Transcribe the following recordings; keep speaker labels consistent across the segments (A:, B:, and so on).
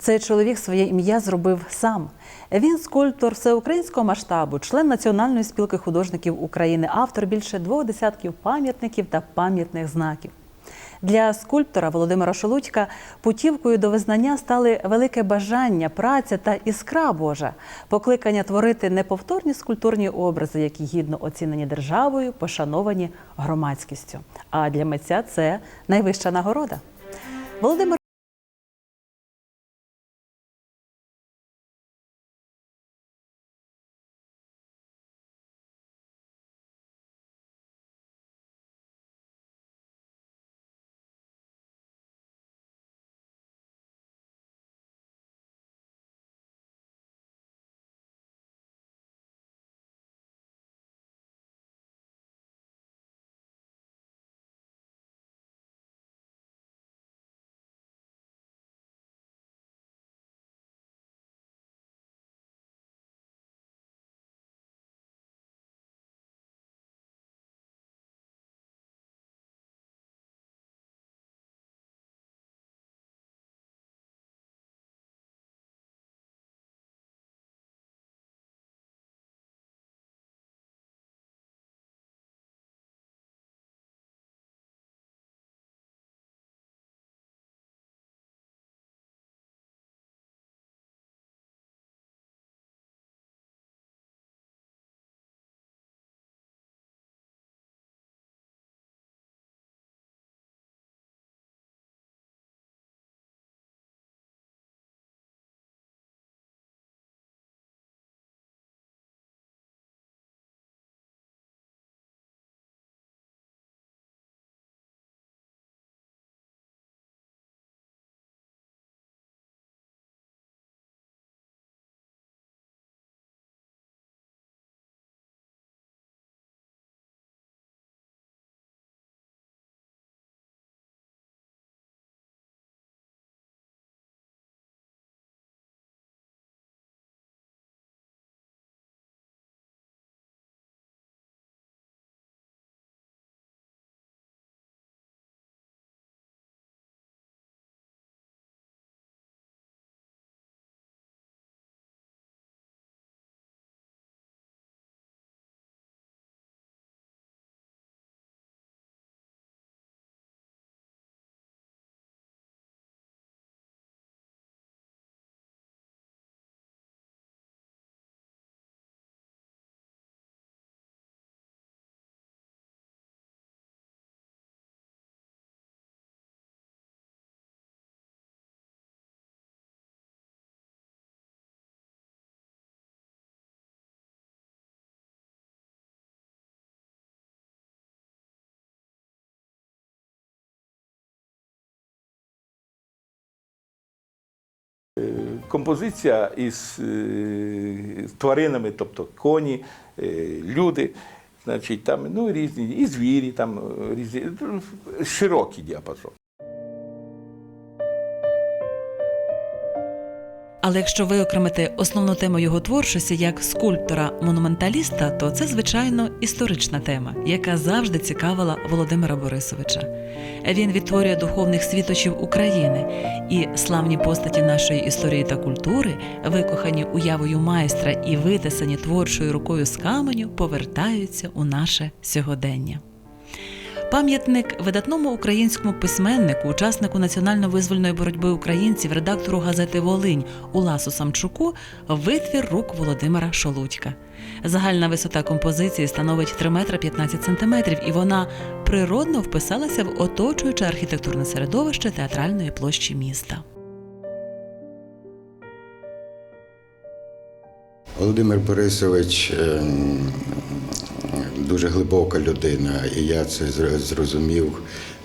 A: Цей чоловік своє ім'я зробив сам. Він скульптор всеукраїнського масштабу, член Національної спілки художників України, автор більше двох десятків пам'ятників та пам'ятних знаків. Для скульптора Володимира Шолудька путівкою до визнання стали велике бажання, праця та іскра Божа, покликання творити неповторні скульптурні образи, які гідно оцінені державою, пошановані громадськістю. А для митця це найвища нагорода. Володимир
B: композиція із е, тваринами, тобто коні, е, люди, значить, там ну, різні, і звірі, там е, різні, широкий діапазон.
A: Але якщо виокремити основну тему його творчості як скульптора-монументаліста, то це звичайно історична тема, яка завжди цікавила Володимира Борисовича. Він відтворює духовних світочів України, і славні постаті нашої історії та культури, викохані уявою майстра і витисані творчою рукою з каменю, повертаються у наше сьогодення. Пам'ятник видатному українському письменнику, учаснику національно-визвольної боротьби українців, редактору газети Волинь Уласу Самчуку витвір рук Володимира Шолудька. Загальна висота композиції становить 3 метри 15 сантиметрів, і вона природно вписалася в оточуюче архітектурне середовище театральної площі міста.
C: Володимир Борисович ем, дуже глибока людина, і я це зрозумів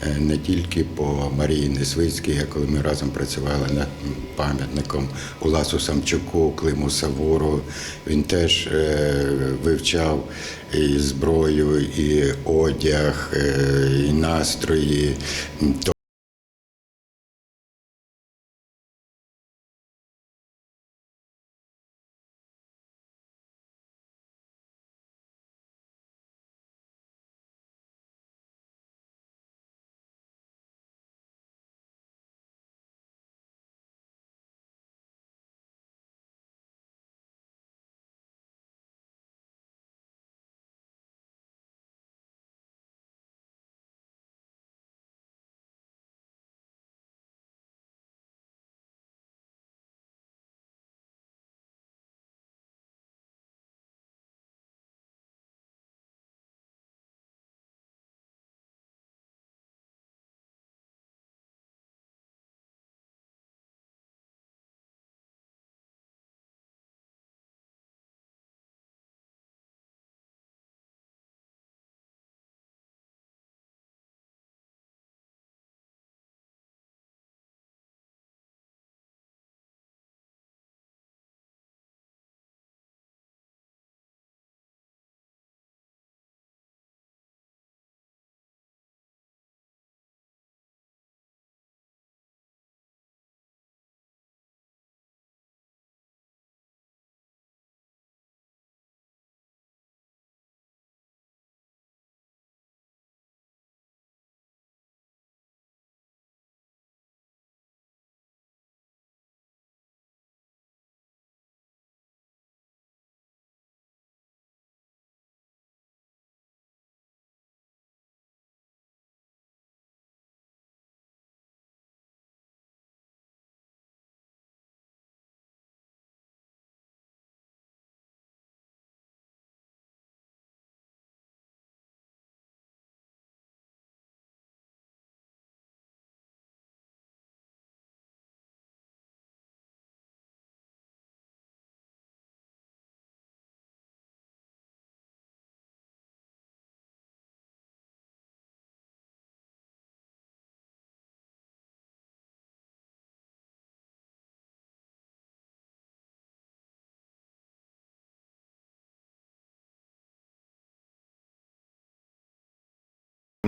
C: е, не тільки по Марії Несвицькій, коли ми разом працювали над пам'ятником Уласу Самчуку, Климу Савору. Він теж е, вивчав і зброю, і одяг, е, і настрої.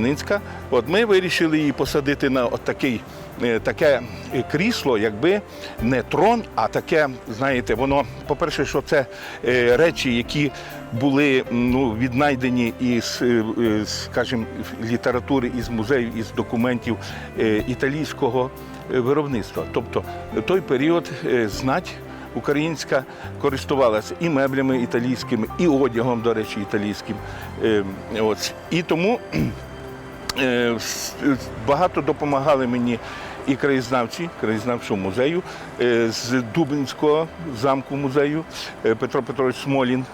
B: Кропивницька. От ми вирішили її посадити на от такий, е, таке е, крісло, якби не трон, а таке, знаєте, воно, по-перше, що це е, речі, які були ну, віднайдені із, скажімо, літератури, із музеїв, із документів італійського виробництва. Тобто той період знать українська користувалася і меблями італійськими, і одягом, до речі, італійським. Е. І тому багато допомагали мені і краєзнавці краєзнавчого музею е, з Дубинського замку музею е, Петро Петрович Смолін.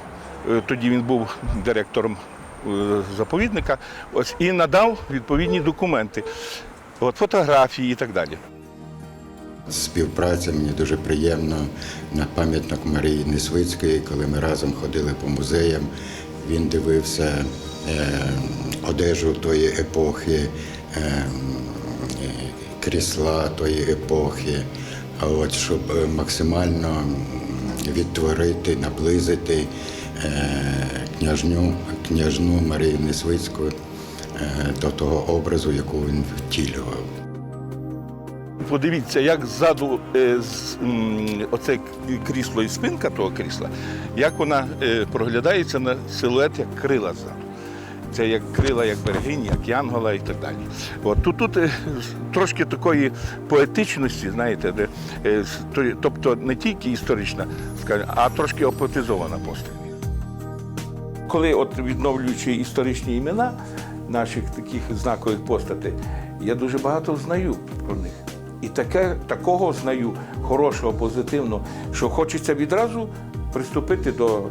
B: Е, Тоді він був директором е, заповідника. Ось і надав відповідні документи, от фотографії і так далі.
C: Співпраця мені дуже приємно на пам'ятник Марії Несвицької, коли ми разом ходили по музеям. Він дивився е, одежу тої епохи, е, е, крісла тої епохи. От щоб максимально відтворити, наблизити княжню, княжну Марію Несвицьку до того образу, яку він втілював.
B: Подивіться, як ззаду е, з, м, оце крісло і спинка того крісла, як вона е, проглядається на силует як крила ззаду. Це як крила, як берегині, як янгола і так далі. От тут, тут е, трошки такої поетичності, знаєте, де, е, з- то- тобто не тільки історична, а трошки опотизована постать. Коли от відновлюючи історичні імена наших таких знакових постатей, я дуже багато знаю про них. І таке, такого знаю, хорошого, позитивного, що хочеться відразу приступити до е,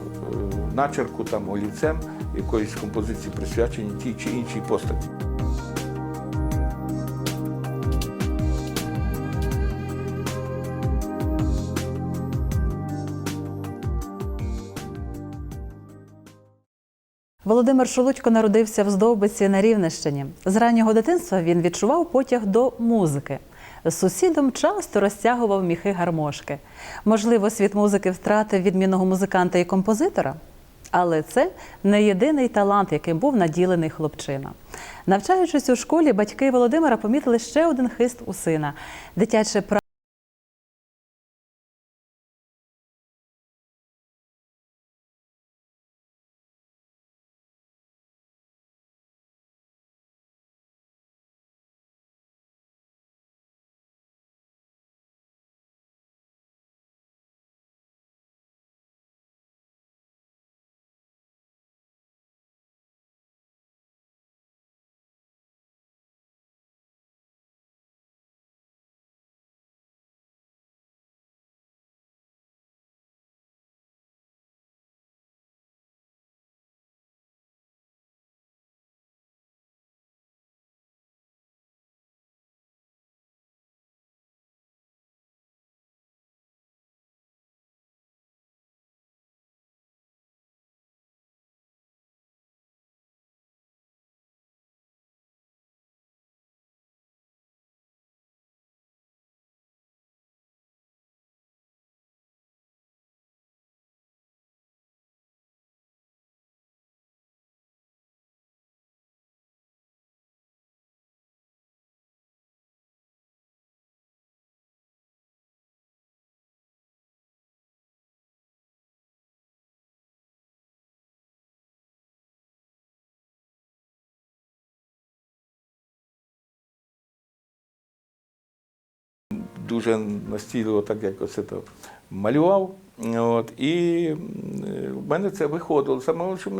B: начерку там олівцем якоїсь композиції, присвячені тій чи іншій постаті.
A: Володимир Шелудько народився в Здовбиці на Рівненщині. З раннього дитинства він відчував потяг до музики. З сусідом часто розтягував міхи гармошки. Можливо, світ музики втратив відмінного музиканта і композитора. Але це не єдиний талант, яким був наділений хлопчина. Навчаючись у школі, батьки Володимира помітили ще один хист у сина дитяче право.
B: Дуже настійливо, так як оце то малював. От, і е, в мене це виходило. Саме що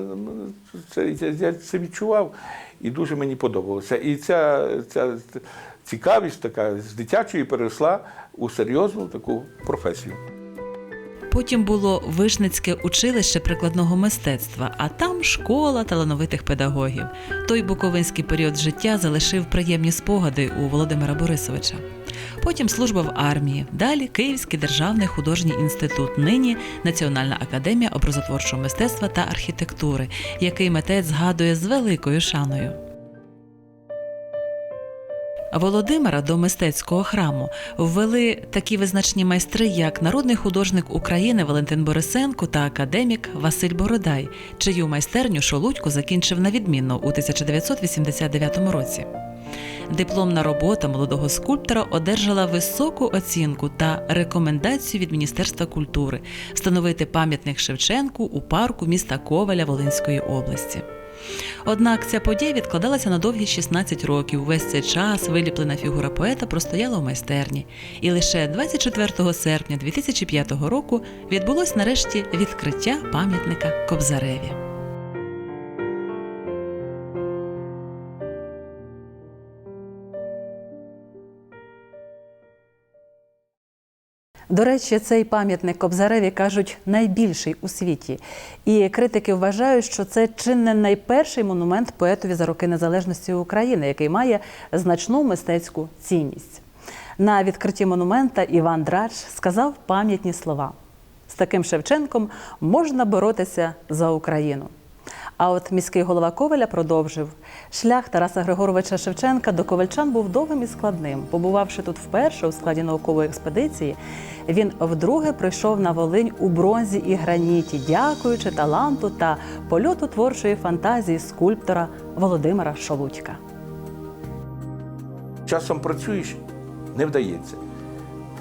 B: це, я, я це відчував і дуже мені подобалося. І ця, ця цікавість така з дитячої перейшла у серйозну таку професію.
A: Потім було Вишницьке училище прикладного мистецтва, а там школа талановитих педагогів. Той буковинський період життя залишив приємні спогади у Володимира Борисовича. Потім служба в армії, далі Київський державний художній інститут, нині Національна академія образотворчого мистецтва та архітектури, який митець згадує з великою шаною. Володимира до мистецького храму ввели такі визначні майстри, як народний художник України Валентин Борисенко та академік Василь Бородай, чию майстерню Шолудько закінчив на відмінно у 1989 році. Дипломна робота молодого скульптора одержала високу оцінку та рекомендацію від Міністерства культури встановити пам'ятник Шевченку у парку міста Коваля Волинської області. Однак ця подія відкладалася на довгі 16 років. Весь цей час виліплена фігура поета простояла у майстерні. І лише 24 серпня 2005 року відбулось нарешті відкриття пам'ятника Кобзареві. До речі, цей пам'ятник Кобзареві кажуть найбільший у світі. І критики вважають, що це чи не найперший монумент поетові за роки незалежності України, який має значну мистецьку цінність. На відкритті монумента Іван Драч сказав пам'ятні слова: з таким Шевченком можна боротися за Україну. А от міський голова Коваля продовжив шлях Тараса Григоровича Шевченка до ковальчан був довгим і складним. Побувавши тут вперше у складі наукової експедиції, він вдруге прийшов на Волинь у бронзі і граніті, дякуючи таланту та польоту творчої фантазії скульптора Володимира Шолудька.
B: Часом працюєш, не вдається.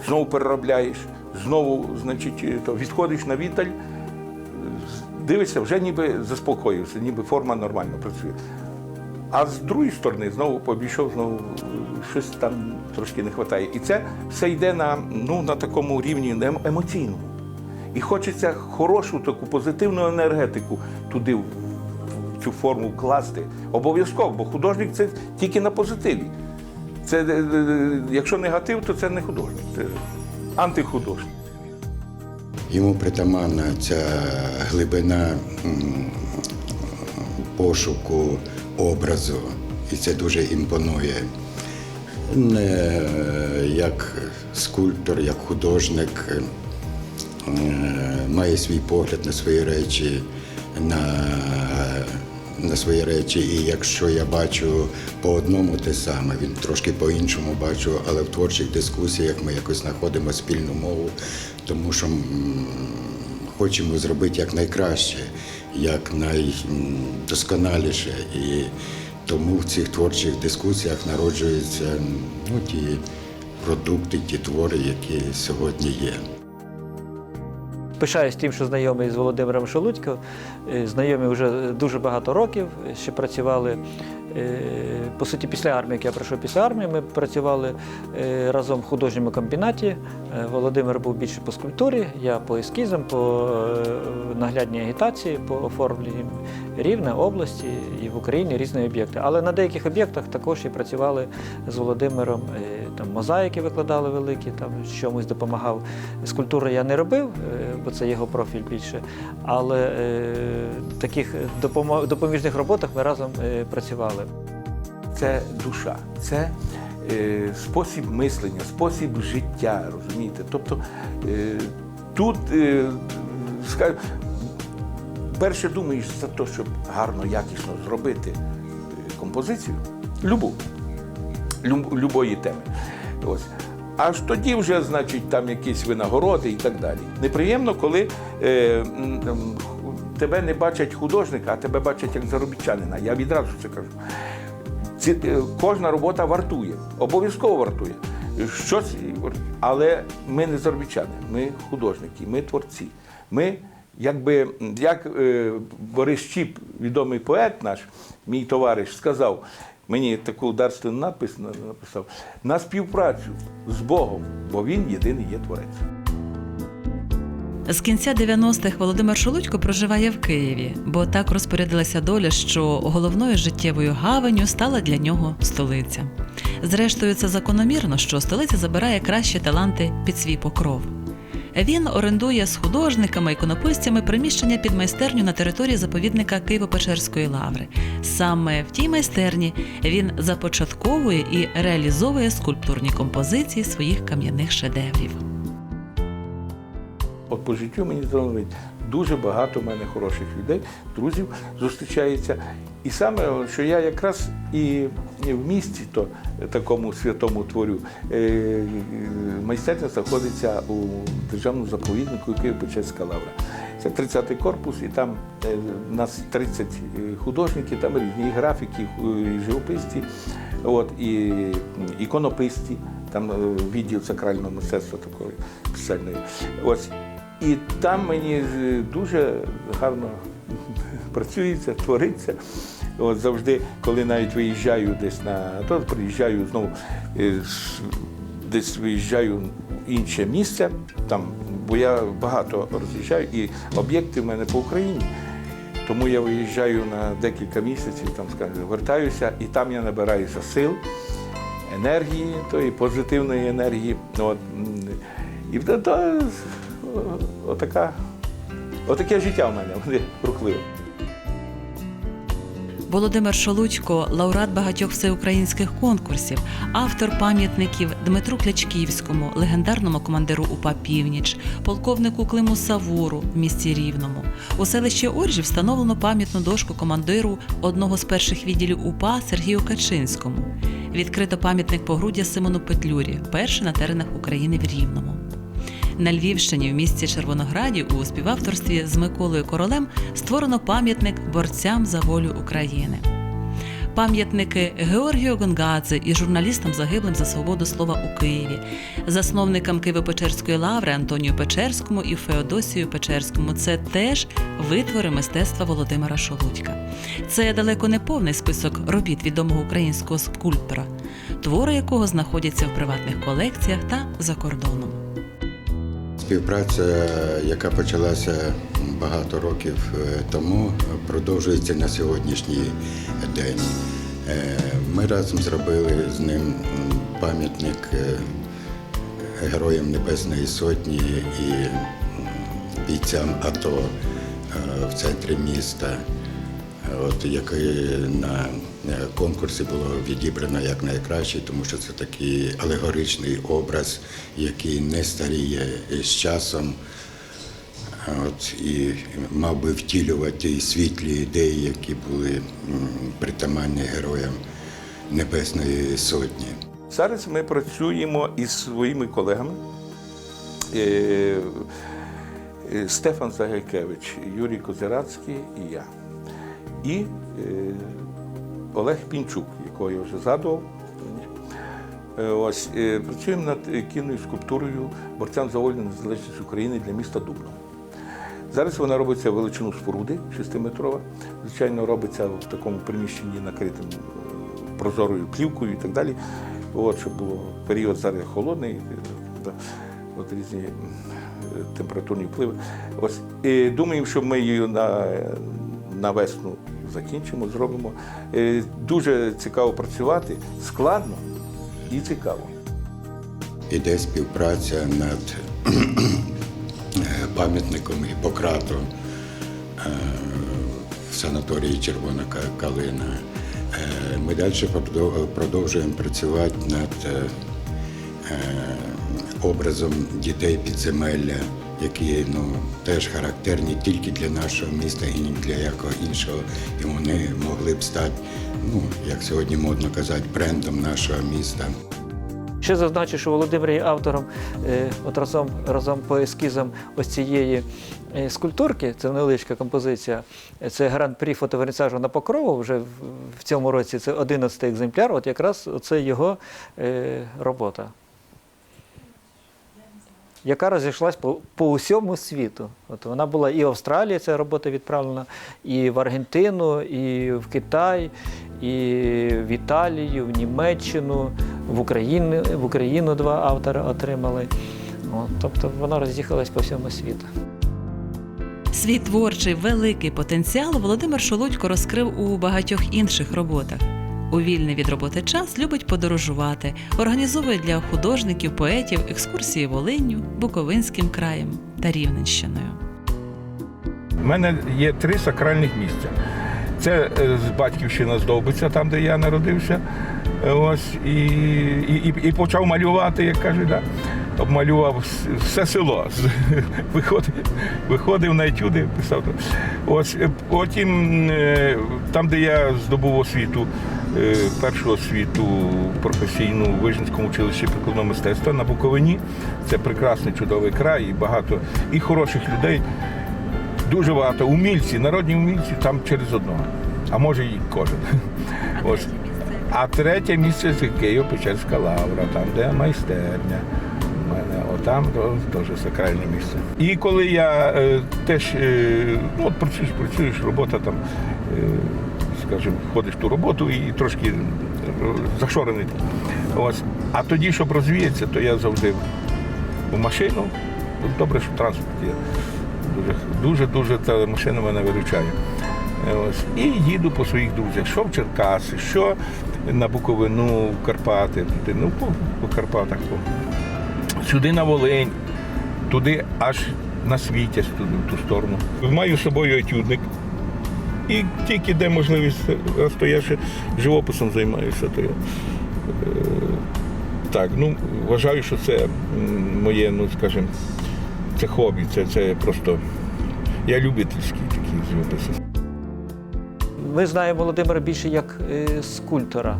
B: Знову переробляєш, знову, значить, е, то відходиш на віддаль, е, дивишся, вже ніби заспокоївся, ніби форма нормально працює. А з другої сторони знову побійшов, знову е, щось там трошки не вистачає. І це все йде на, ну, на такому рівні ем- емоційному. І хочеться хорошу таку позитивну енергетику туди в цю форму вкласти. Обов'язково, бо художник це тільки на позитиві. Це, е, е, якщо негатив, то це не художник, це антихудожник.
C: Йому притаманна ця глибина пошуку образу, і це дуже імпонує. Не як скульптор, як художник е, має свій погляд на свої речі, на, на свої речі. І якщо я бачу по одному те саме, він трошки по-іншому бачу, але в творчих дискусіях ми якось знаходимо спільну мову, тому що хочемо зробити як найкраще, як найдосконаліше. І тому в цих творчих дискусіях народжуються ну, ті продукти, ті твори, які сьогодні є.
D: Пишаюсь тим, що знайомий з Володимиром Шелудько. Е, Знайомі вже дуже багато років. Ще працювали по суті після армії, як я пройшов після армії. Ми працювали е, разом в художньому комбінаті. Е, Володимир був більше по скульптурі, я по ескізам, по е, наглядній агітації, по оформленню рівня, області і в Україні різні об'єкти. Але на деяких об'єктах також і працювали з Володимиром. Там мозаїки викладали великі, там чомусь допомагав. Скульптури я не робив, е, бо це його профіль більше. Але е, таких допоміжних роботах ми разом е, працювали.
B: Це душа, це е, спосіб мислення, спосіб життя, розумієте? Тобто е, тут е, ска- перше думаєш за те, щоб гарно, якісно зробити е, композицію, любу, люб- любої теми. Ось. Аж тоді вже, значить, там якісь винагороди і так далі. Неприємно, коли е, тебе не бачать художника, а тебе бачать як заробітчанина. Я відразу це кажу. Ці, е, кожна робота вартує, обов'язково вартує. Щось, але ми не заробітчани, ми художники, ми творці. Ми, якби, як е, Борис Чіп, відомий поет наш, мій товариш, сказав, мені таку дарственну надпис на- написав, на співпрацю з Богом, бо він єдиний є творець.
A: З кінця 90-х Володимир Шолудько проживає в Києві, бо так розпорядилася доля, що головною життєвою гаванню стала для нього столиця. Зрештою, це закономірно, що столиця забирає кращі таланти під свій покров. Він орендує з художниками, іконописцями приміщення під майстерню на території заповідника Києво-Печерської лаври. Саме в тій майстерні він започатковує і реалізовує скульптурні композиції своїх кам'яних шедеврів.
B: От по життю мені зробить дуже багато в мене хороших людей, друзів зустрічається. І саме, що я якраз і в місті, то такому святому творю, е, майстерня знаходиться у державному заповіднику Києво-Печерська лавра. Це 30-й корпус, і там е, у нас 30 художників, там різні графіки, живописці, от, і іконописці, там е, відділ сакрального мистецтва такої спеціальної. Ось. І там мені е, дуже гарно працюється, твориться. От завжди, коли навіть виїжджаю десь на то приїжджаю знову е, десь виїжджаю в інше місце, там, бо я багато роз'їжджаю, і об'єкти в мене по Україні. Тому я виїжджаю на декілька місяців, там скажімо, вертаюся, і там я набираюся сил, енергії, тої позитивної енергії. От, і то, отака, отаке життя в мене, вони рухливе.
A: Володимир Шолудько лауреат багатьох всеукраїнських конкурсів, автор пам'ятників Дмитру Клячківському, легендарному командиру УПА Північ, полковнику Климу Савуру в місті Рівному. У селищі Оржі встановлено пам'ятну дошку командиру одного з перших відділів УПА Сергію Качинському. Відкрито пам'ятник погруддя Симону Петлюрі, перший на теренах України в Рівному. На Львівщині в місті Червонограді у співавторстві з Миколою Королем створено пам'ятник борцям за волю України. Пам'ятники Георгію Гонгадзе і журналістам загиблим за свободу слова у Києві, засновникам Києво-Печерської лаври Антонію Печерському і Феодосію Печерському. Це теж витвори мистецтва Володимира Шолудька. Це далеко не повний список робіт відомого українського скульптора, твори якого знаходяться в приватних колекціях та за кордоном.
C: Співпраця, яка почалася багато років е, тому, продовжується на сьогоднішній день. Е, Ми разом зробили з ним пам'ятник е, Героям Небесної Сотні і бійцям АТО в центрі міста. От який на е, конкурсі було відібрано як найкращий, тому що це такий алегоричний образ, який не старіє з часом. От, і мав би втілювати світлі ідеї, які були притаманні героям Небесної Сотні.
B: Зараз ми працюємо із своїми колегами. Е, е, Стефан Загайкевич, Юрій Козирацький і я. І е, Олег Пінчук, якого я вже згадував. Е, Ось е, працюємо над кінною скульптурою борцям за вольну незалежність України для міста Дубно. Зараз вона робиться величину споруди 6-метрова. Звичайно, робиться в такому приміщенні накритим прозорою плівкою і так далі. От, щоб було період зараз холодний, от різні температурні впливи. Ось, думаємо, що ми її на, на весну закінчимо, зробимо. Е, Дуже цікаво працювати, складно і цікаво.
C: Іде співпраця над е, пам'ятником Гіппократу е, в санаторії Червона Калина. Ми далі продовжуємо працювати над образом дітей підземелля, які ну, теж характерні тільки для нашого міста і ні для якого іншого. І вони могли б стати, ну, як сьогодні модно казати, брендом нашого міста.
D: Ще зазначу, що Володимир є автором е, от разом, разом по ескізам ось цієї е, скульптурки, це невеличка композиція, це гран-прі фотовернісажу на Покрову, вже в, цьому році це 11 екземпляр, от якраз це його е, робота, яка розійшлась по, по усьому світу. От вона була і в Австралії, ця робота відправлена, і в Аргентину, і в Китай, і в Італію, в Німеччину, в Україну, в Україну два автори отримали. От, тобто вона роз'їхалась по всьому світу.
A: Свій творчий великий потенціал Володимир Шолудько розкрив у багатьох інших роботах. У вільний від роботи час любить подорожувати, організовує для художників, поетів екскурсії Волинню, Буковинським краєм та Рівненщиною.
B: У мене є три сакральних місця. Це е, з батьківщина Здовбиця, там, де я народився. Е, Ось, і, і, і, почав малювати, як кажуть. Да? обмалював все село. Виходив, виходив на етюди, писав. Ось е, потім, там, де я здобув освіту, першу освіту професійну у Вижницькому училищі прикладного мистецтва на Буковині. Це прекрасний чудовий край і багато і хороших людей. Дуже багато умільці, народні умільці там через одного, а може і кожен. Ось. А третє місце це Києво-Печерська лавра, там, де майстерня. У мене отам теж сакральне місце. І коли я е, теж е, ну, от працюєш, працюєш, робота там, е, скажімо, ходиш в ту роботу і трошки е, зашорений. Ось. А тоді, щоб розвіятися, то я завжди в машину. Добре, що транспорт є. Дуже, дуже, дуже та машина мене виручає. Е, Ось. І їду по своїх друзях, що в Черкаси, що на Буковину, в Карпати, ну, по, по Карпатах. По. Сюди на Волинь, туди аж на Світязь, в ту сторону. Маю з собою етюдник. І тільки де можливість, раз то я ще живописом займаюся, то я е, так, ну вважаю, що це моє, ну скажімо, це хобі, це, це просто. Я любительський такий живопис.
D: Ми знаємо Володимира більше як е, скульптора.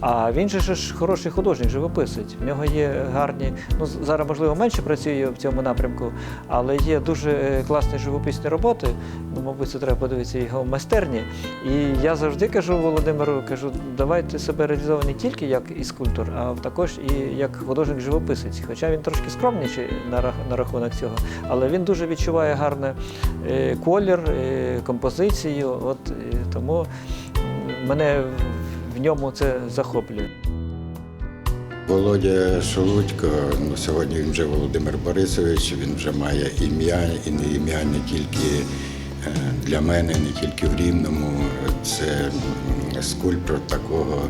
D: А він же ж хороший художник, живописець. В нього є гарні, ну зараз можливо менше працює в цьому напрямку, але є дуже е, класні живописні роботи. Ну, мабуть, це треба подивитися його майстерні. І я завжди кажу Володимиру, кажу, давайте себе реалізовувати не тільки як і скульптор, а також і як художник-живописець. Хоча він трошки скромніший на, рахунок цього, але він дуже відчуває гарне е, колір, е, композицію. От тому мене в- ньому це захоплює.
C: Володя Шелудько, ну сьогодні він вже Володимир Борисович, він вже має ім'я, і не ім'я не тільки е, для мене, не тільки в Рівному. Це скульптор такого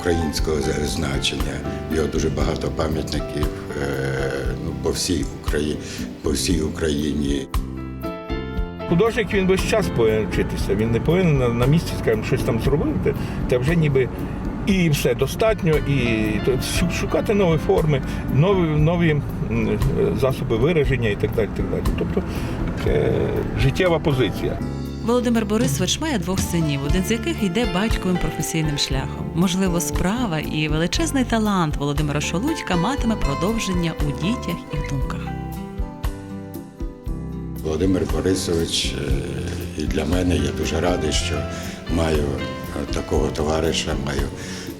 C: українського значення. Його дуже багато пам'ятників е, ну, по всій Україні, по всій Україні.
B: Художник він весь час повинен вчитися. Він не повинен на, місці, скажімо, щось там зробив, та, та вже ніби і все достатньо, і шукати нові форми, нові, нові засоби вираження і так далі. Так далі. Тобто це життєва позиція.
A: Володимир Борисович має двох синів, один з яких йде батьковим професійним шляхом. Можливо, справа і величезний талант Володимира Шолудька матиме продовження у дітях і в думках.
C: Володимир Борисович, е, і для мене я дуже радий, що маю е, такого товариша, маю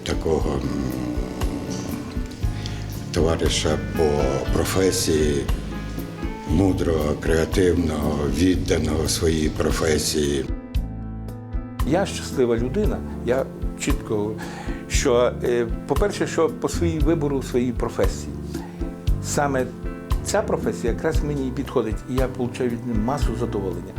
C: такого товариша по професії, мудрого, креативного, відданого своїй професії.
B: Я щаслива людина. Я чітко, що, е, по-перше, що по своїй вибору своїй професії. Саме ця професія якраз мені і підходить, і я отримую від масу задоволення.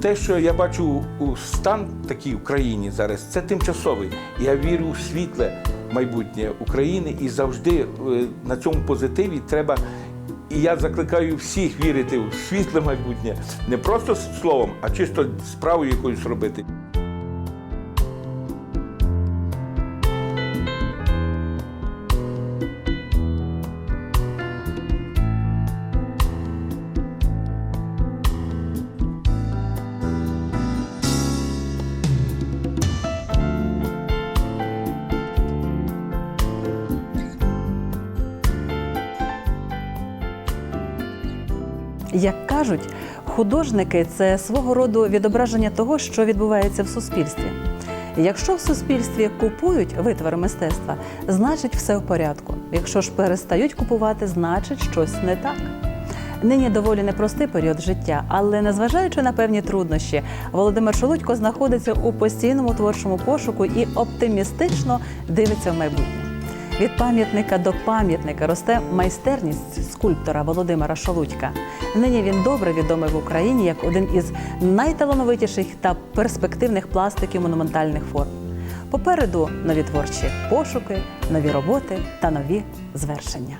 B: Те, що я бачу у стан такий в країні зараз, це тимчасовий. Я вірю в світле майбутнє України і завжди е, на цьому позитиві треба. І я закликаю всіх вірити в світле майбутнє не просто словом, а чисто справою якоюсь робити.
E: Як кажуть, художники це свого роду відображення того, що відбувається в суспільстві. Якщо в суспільстві купують витвори мистецтва, значить все в порядку. Якщо ж перестають купувати, значить щось не так. Нині доволі непростий період життя, але незважаючи на певні труднощі, Володимир Шолудько знаходиться у постійному творчому пошуку і оптимістично дивиться в майбутнє. Від пам'ятника до пам'ятника росте майстерність скульптора Володимира Шолудька. Нині він добре відомий в Україні як один із найталановитіших та перспективних пластиків монументальних форм. Попереду нові творчі пошуки, нові роботи та нові звершення.